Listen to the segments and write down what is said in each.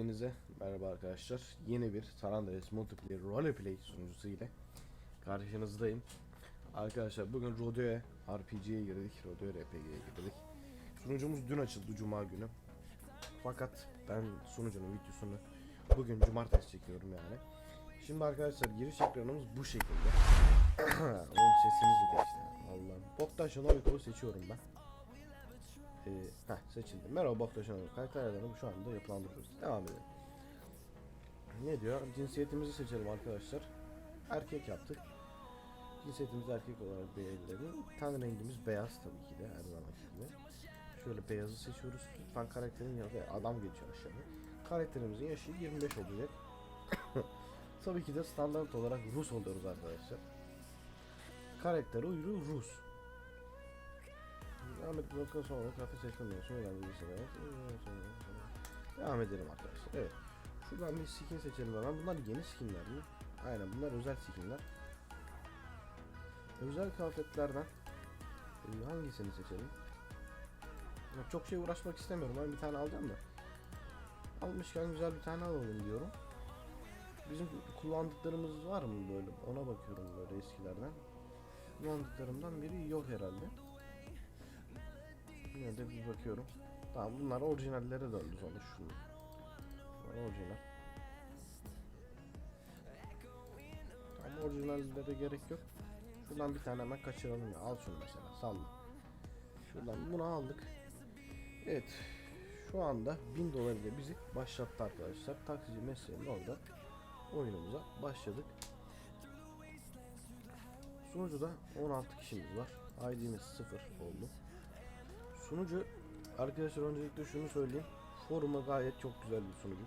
Hepinize merhaba arkadaşlar. Yeni bir San Andreas Multiplayer Roleplay sunucusu ile karşınızdayım. Arkadaşlar bugün Rodeo RPG'ye girdik. Rodeo RPG'ye girdik. Sunucumuz dün açıldı Cuma günü. Fakat ben sunucunun videosunu bugün Cumartesi çekiyorum yani. Şimdi arkadaşlar giriş ekranımız bu şekilde. Oğlum sesimiz de değişti. Allah'ım. Boktaş Noviko'yu seçiyorum ben. Ee, heh, seçildi. Merhaba Boktaş'ın karakterlerini şu anda yapılandırıyoruz. Devam edelim. Ne diyor? Cinsiyetimizi seçelim arkadaşlar. Erkek yaptık. Cinsiyetimizi erkek olarak belirledim. Ten rengimiz beyaz tabii ki de her zaman gibi. Şöyle beyazı seçiyoruz. Lütfen karakterin yanında adam geçiyor aşağıda. Karakterimizin yaşı 25 olacak. tabii ki de standart olarak Rus oluyoruz arkadaşlar. Karakter uyruğu Rus. Devam et bloktan sonra kafe geldi bir sıra. Devam edelim arkadaşlar. Evet. Şuradan bir skin seçelim hemen. Bunlar yeni skinler mi? Aynen bunlar özel skinler. Özel kıyafetlerden e, hangisini seçelim? Çok şey uğraşmak istemiyorum. Ben bir tane alacağım da. Almışken güzel bir tane alalım diyorum. Bizim kullandıklarımız var mı böyle? Ona bakıyorum böyle eskilerden. Kullandıklarımdan biri yok herhalde. Yine de bir bakıyorum. Tamam bunlar orijinallere döndü sonuç şunu. Bunlar orijinal. Tamam orijinallere gerek yok. Şuradan bir tane hemen kaçıralım ya. Al şunu mesela salla. Şuradan bunu aldık. Evet. Şu anda 1000 dolar ile bizi başlattı arkadaşlar. Taksici mesleğinin orada oyunumuza başladık. Sunucuda 16 kişimiz var. ID'miz 0 oldu. Sunucu arkadaşlar öncelikle şunu söyleyeyim. Foruma gayet çok güzel bir sunucu.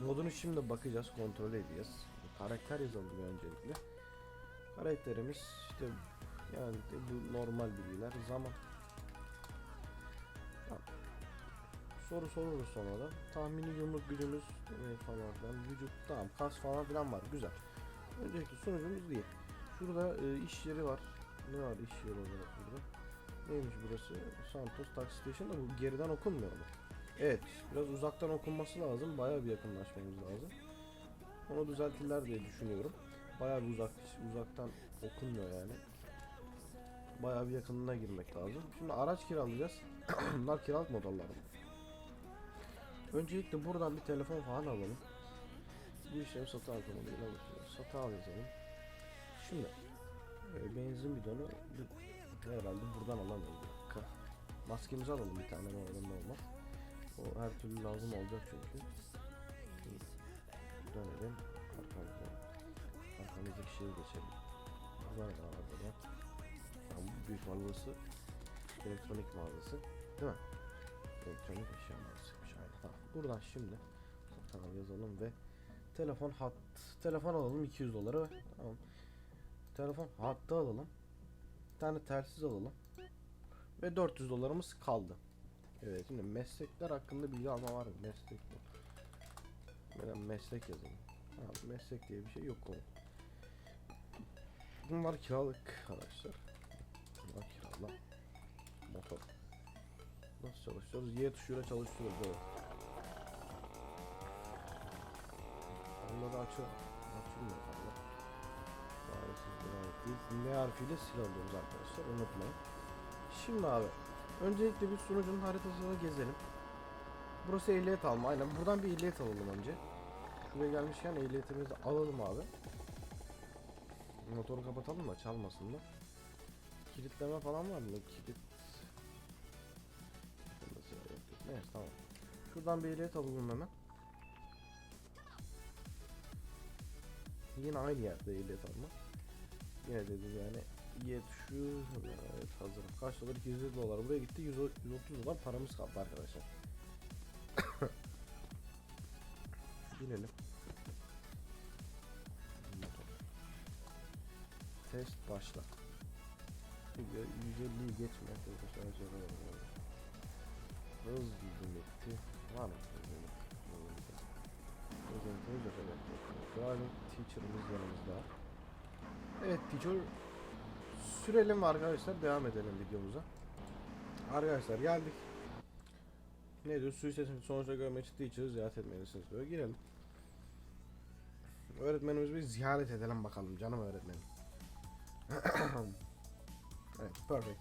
Modunu şimdi bakacağız, kontrol edeceğiz. Karakter yazalım öncelikle. Karakterimiz işte yani bu normal bilgiler zaman. Soru soruruz sonra da. Tahmini yumruk gücümüz e, falan. Vücut tamam kas falan filan var güzel. Öncelikle sunucumuz değil. Şurada e, iş yeri var. Ne var iş yeri olarak burada? Neymiş burası? Santos Taxi Station da bu geriden okunmuyor mu? Evet, biraz uzaktan okunması lazım. Bayağı bir yakınlaşmamız lazım. Onu düzeltirler diye düşünüyorum. Bayağı bir uzak uzaktan okunmuyor yani. Bayağı bir yakınına girmek lazım. Şimdi araç kiralayacağız. Bunlar kiralık modeller. Öncelikle buradan bir telefon falan alalım. Bu işlemi satın al konumuyla başlıyoruz. Satın al yazalım. Şimdi e, benzin bidonu herhalde buradan alamayız. Ka- Maskemizi alalım bir tane ne olur ne olmaz. O her türlü lazım olacak çünkü. Şimdi Dönelim arkamızdan. Arkamızdaki şeye geçelim. Buradan da var burada. Tamam, bu büyük mağazası elektronik mağazası değil mi? Elektronik eşya mağazasıymış aynen. Tamam. Buradan şimdi tamam yazalım ve telefon hat telefon alalım 200 dolara tamam. Telefon hattı alalım. Tane telsiz alalım. Ve 400 dolarımız kaldı. Evet şimdi meslekler hakkında bilgi alma var mı? Meslek mi? Ben meslek yazalım. Ha, meslek diye bir şey yok oğlum. Bunlar kiralık arkadaşlar. Bunlar kiralık. Motor. Nasıl çalışıyoruz? Y tuşuyla çalışıyoruz evet. Onları açıyor. Açılmıyor valla. Gayet değil. N harfiyle sil alıyoruz arkadaşlar. Unutmayın. Şimdi abi. Öncelikle bir sunucunun haritasını gezelim. Burası ehliyet alma. Aynen. Buradan bir ehliyet alalım önce. Şuraya gelmişken ehliyetimizi alalım abi. Motoru kapatalım da çalmasın da. Kilitleme falan var mı? Kilit. Neyse tamam. Şuradan bir ehliyet alalım hemen. Yine aynı yerde ehliyet alma. Yine dedi yani Y tuşu evet hazır. Kaç dolar? 250 dolar. Buraya gitti 100, 130 dolar paramız kaldı arkadaşlar. Binelim. Test başla. 150'yi geçme arkadaşlar. Hız limiti var mı? Yok evet. Driving teacher'ımız yanımızda. Evet teacher sürelim arkadaşlar devam edelim videomuza. Arkadaşlar geldik. ne diyor? Suikastin sonuçta görmek için ziyaret etmelisiniz diyor. Girelim. Öğretmenimizi bir ziyaret edelim bakalım canım öğretmenim. evet, perfect.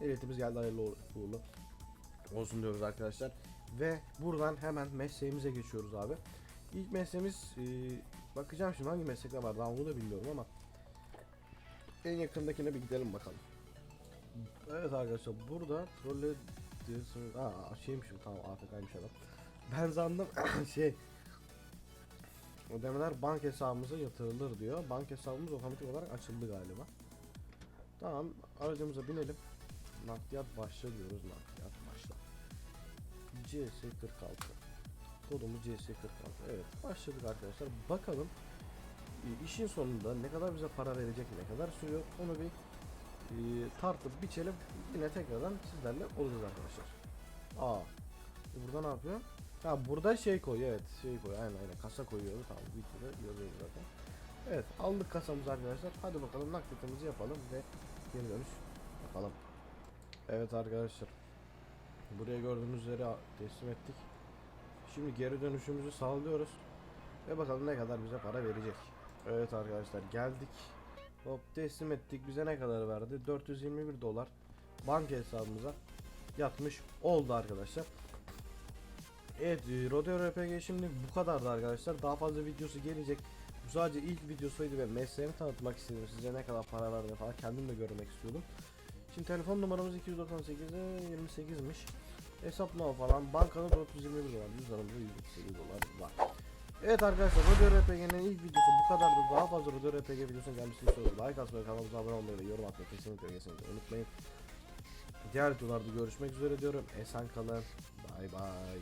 Ehliyetimiz geldi hayırlı uğurlu olsun diyoruz arkadaşlar. Ve buradan hemen mesleğimize geçiyoruz abi. İlk mesleğimiz e, bakacağım şimdi hangi meslekler var daha onu da bilmiyorum ama en yakındakine bir gidelim bakalım. Evet arkadaşlar burada trolle diyorsunuz. Aa şeymiş bu tamam AFK'ymış adam. Ben sandım şey ödemeler bank hesabımıza yatırılır diyor. Bank hesabımız otomatik olarak açıldı galiba. Tamam aracımıza binelim. Nakliyat başla diyoruz nakliyat başla. CS46 Kodumuz CS46 Evet başladık arkadaşlar bakalım işin sonunda ne kadar bize para verecek ne kadar sürüyor onu bir e, tartıp biçelim yine tekrardan sizlerle olacağız arkadaşlar. Aa e, burada ne yapıyor? Ha burada şey koy evet şey koy aynen aynen kasa koyuyoruz tamam videoda yazıyoruz zaten. Evet aldık kasamızı arkadaşlar hadi bakalım nakliyatımızı yapalım ve geri dönüş yapalım. Evet arkadaşlar buraya gördüğünüz üzere teslim ettik. Şimdi geri dönüşümüzü sağlıyoruz ve bakalım ne kadar bize para verecek. Evet arkadaşlar geldik. Hop teslim ettik. Bize ne kadar verdi? 421 dolar banka hesabımıza yatmış oldu arkadaşlar. Evet Rodeo RPG şimdi bu kadardı arkadaşlar. Daha fazla videosu gelecek. Bu sadece ilk videosuydu ve mesleğimi tanıtmak istedim. Size ne kadar para verdiğini falan kendim de görmek istiyordum. Şimdi telefon numaramız 298'e 28'miş. Hesaplama falan bankada 421 dolar, cüzdanımızda 138 dolar var. Evet arkadaşlar Rodeo RPG'nin ilk videosu bu kadardı. Daha fazla Rodeo RPG videosuna gelmesini istiyorsanız like atmayı, kanalımıza abone olmayı ve yorum atmayı kesinlikle kesinlikle unutmayın. Diğer videolarda görüşmek üzere diyorum. Esen kalın. Bay bay.